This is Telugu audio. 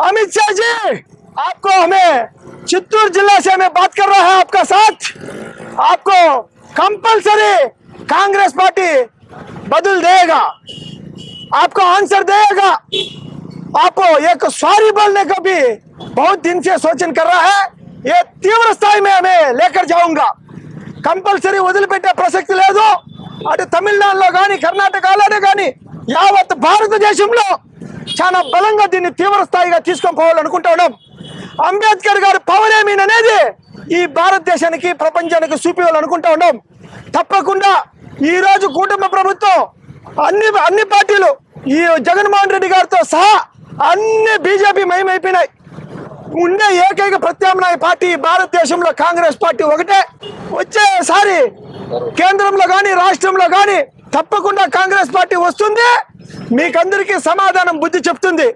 अमित शाह जी आपको हमें चित्तूर जिला से हमें बात कर रहा है आपका साथ आपको कंपलसरी कांग्रेस पार्टी बदल देगा आपको आंसर देगा आपको एक सॉरी बोलने का भी बहुत दिन से सोचन कर रहा है ये तीव्र స్థాయి में हमें लेकर जाऊंगा కంపల్సరీ వదిలిపెట్టే ప్రసక్తి లేదు అటు తమిళనాడులో కానీ కర్ణాటకలోనే కానీ యావత్ భారతదేశంలో చాలా బలంగా దీన్ని తీవ్ర స్థాయిగా తీసుకొని పోవాలనుకుంటా ఉన్నాం అంబేద్కర్ గారి పవర్ అనేది ఈ భారతదేశానికి ప్రపంచానికి చూపించాలనుకుంటా ఉన్నాం. తప్పకుండా ఈ రోజు కుటుంబ ప్రభుత్వం అన్ని అన్ని పార్టీలు ఈ జగన్మోహన్ రెడ్డి గారితో సహా అన్ని బీజేపీ మయమైపోయినాయి. ఉండే ఏకైక ప్రత్యామ్నాయ పార్టీ భారతదేశంలో కాంగ్రెస్ పార్టీ ఒకటే. వచ్చేసారి కేంద్రంలో కానీ రాష్ట్రంలో కానీ తప్పకుండా కాంగ్రెస్ పార్టీ వస్తుంది. మీకందరికీ సమాధానం బుద్ధి చెప్తుంది.